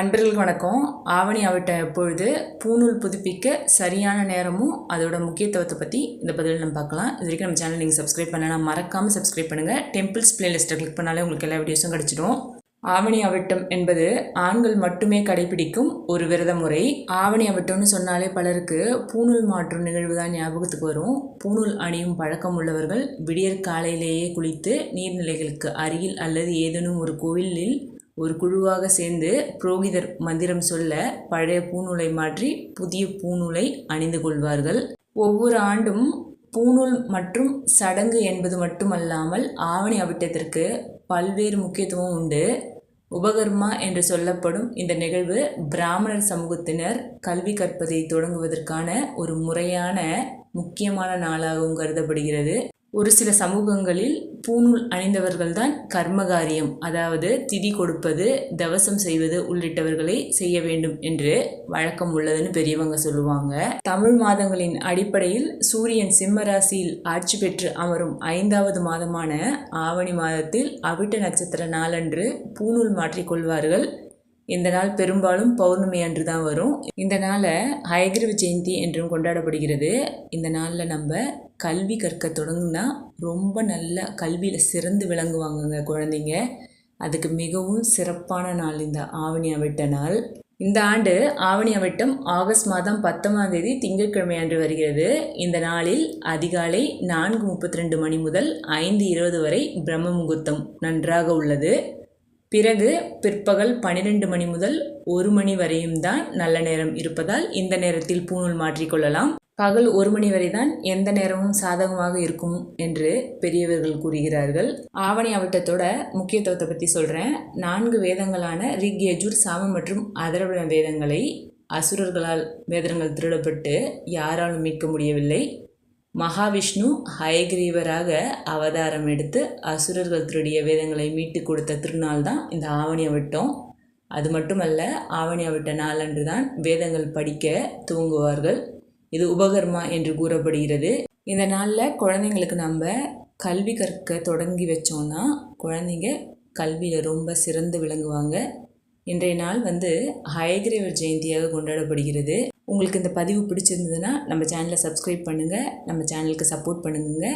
அன்பர்கள் வணக்கம். ஆவணி அவட்ட எப்பொழுது பூநூல் புதுப்பிக்க சரியான நேரமும் அதோட முக்கியத்துவத்தை பற்றி இந்த பதில் நம்ம பார்க்கலாம். இது வரைக்கும் நம்ம சேனல் நீங்கள் சப்ஸ்கிரைப் பண்ணலாம் மறக்காமல் சப்ஸ்கிரைப் பண்ணுங்கள் டெம்பிள்ஸ் பிளேலிஸ்ட்டை கிளிக் பண்ணாலே உங்களுக்கு எல்லா வீடியோஸும் கிடச்சிடும். ஆவணி அவிட்டம் என்பது ஆண்கள் மட்டுமே கடைபிடிக்கும் ஒரு விரத முறை ஆவணி அவிட்டம்னு சொன்னாலே பலருக்கு பூநூல் மாற்றும் நிகழ்வு தான் ஞாபகத்துக்கு வரும். பூநூல் அணியும் பழக்கம் உள்ளவர்கள் விடியற் காலையிலேயே குளித்து நீர்நிலைகளுக்கு அருகில் அல்லது ஏதேனும் ஒரு கோவிலில் ஒரு குழுவாக சேர்ந்து புரோகிதர் மந்திரம் சொல்ல பழைய பூநூலை மாற்றி புதிய பூநூலை அணிந்து கொள்வார்கள். ஒவ்வொரு ஆண்டும் பூநூல் மற்றும் சடங்கு என்பது மட்டுமல்லாமல் ஆவணி அவிட்டத்திற்கு பல்வேறு முக்கியத்துவம் உண்டு. உபகர்மா என்று சொல்லப்படும் இந்த நிகழ்வு பிராமணர் சமூகத்தினர் கல்வி கற்பதை தொடங்குவதற்கான ஒரு முறையான முக்கியமான நாளாகவும் கருதப்படுகிறது. ஒரு சில சமூகங்களில் பூநூல் அணிந்தவர்கள்தான் கர்மகாரியம் அதாவது திதி கொடுப்பது தவசம் செய்வது உள்ளிட்டவர்களை செய்ய வேண்டும் என்று வழக்கம் உள்ளதுன்னு பெரியவங்க சொல்லுவாங்க. தமிழ் மாதங்களின் அடிப்படையில் சூரியன் சிம்ம ராசியில் ஆட்சி பெற்று அமரும் ஐந்தாவது மாதமான ஆவணி மாதத்தில் அவிட்ட நட்சத்திர நாளன்று பூநூல் மாற்றிக்கொள்வார்கள். இந்த நாள் பெரும்பாலும் பௌர்ணமி அன்று தான் வரும். இந்த நாளை ஹயகிரவ ஜெயந்தி என்றும் கொண்டாடப்படுகிறது. இந்த நாளில் நம்ம கல்வி கற்க தொடங்கினா ரொம்ப நல்ல கல்வியில் சிறந்து விளங்குவாங்கங்க குழந்தைங்க. அதுக்கு மிகவும் சிறப்பான நாள் இந்த ஆவணி அவிட்ட நாள். இந்த ஆண்டு ஆவணி அவிட்டம் ஆகஸ்ட் மாதம் பத்தாம் தேதி திங்கட்கிழமை அன்று வருகிறது. இந்த நாளில் அதிகாலை நான்கு முப்பத்தி ரெண்டு மணி முதல் ஐந்து இருபது வரை பிரம்ம முகூர்த்தம் நன்றாக உள்ளது. பிறகு பிற்பகல் பன்னிரெண்டு மணி முதல் ஒரு மணி வரையும் தான் நல்ல நேரம் இருப்பதால் இந்த நேரத்தில் பூணூல் மாற்றிக்கொள்ளலாம் பகல் ஒரு மணி வரை தான் எந்த நேரமும் சாதகமாக இருக்கும் என்று பெரியவர்கள் கூறுகிறார்கள். ஆவணி அவட்டத்தோட முக்கியத்துவத்தை பற்றி சொல்கிறேன் நான்கு வேதங்களான ரிக் யஜூர் சாம மற்றும் அதரவண வேதங்களை அசுரர்களால் வேதங்கள் திருடப்பட்டு யாராலும் மீட்க முடியவில்லை. மகாவிஷ்ணு ஹயகிரீவராக அவதாரம் எடுத்து அசுரர்கள் திருடிய வேதங்களை மீட்டு கொடுத்த திருநாள் தான் இந்த ஆவணி அவிட்டம் அது மட்டுமல்ல ஆவணி அவிட்ட நாளன்று தான் வேதங்கள் படிக்க துவங்குவார்கள். இது உபகர்மா என்று கூறப்படுகிறது. இந்த நாளில் குழந்தைங்களுக்கு நம்ம கல்வி கற்க தொடங்கி வச்சோன்னா குழந்தைங்க கல்வியில் ரொம்ப சிறந்து விளங்குவாங்க. இன்றைய நாள் வந்து ஹயகிரேவர் ஜெயந்தியாக கொண்டாடப்படுகிறது. உங்களுக்கு இந்த பதிவு பிடிச்சிருந்ததுன்னா நம்ம சேனலை சப்ஸ்கிரைப் பண்ணுங்கள் நம்ம சேனலுக்கு சப்போர்ட் பண்ணுங்க.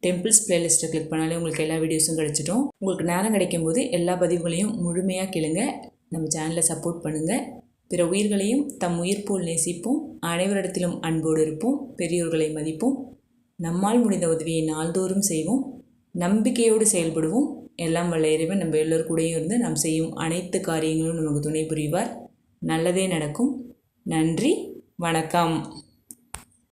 டெம்பிள்ஸ் பிளேலிஸ்ட்டை கிளிக் பண்ணாலே உங்களுக்கு எல்லா வீடியோஸும் கிடச்சிடும். உங்களுக்கு நேரம் கிடைக்கும் போது எல்லா பதிவுகளையும் முழுமையாக கேளுங்க. நம்ம சேனலை சப்போர்ட் பண்ணுங்கள் பிற உயிர்களையும் தம் உயிர் போல் நேசிப்போம். அனைவரிடத்திலும் அன்போடு இருப்போம். பெரியோர்களை மதிப்போம். நம்மால் முடிந்த உதவியை நாள்தோறும் செய்வோம். நம்பிக்கையோடு செயல்படுவோம். எல்லாம் வல்ல இறைவன் நம்ம எல்லோரும் கூடயும் இருந்து நாம் செய்யும் அனைத்து காரியங்களும் நமக்கு துணை புரிவார். நல்லதே நடக்கும். நன்றி. வணக்கம்.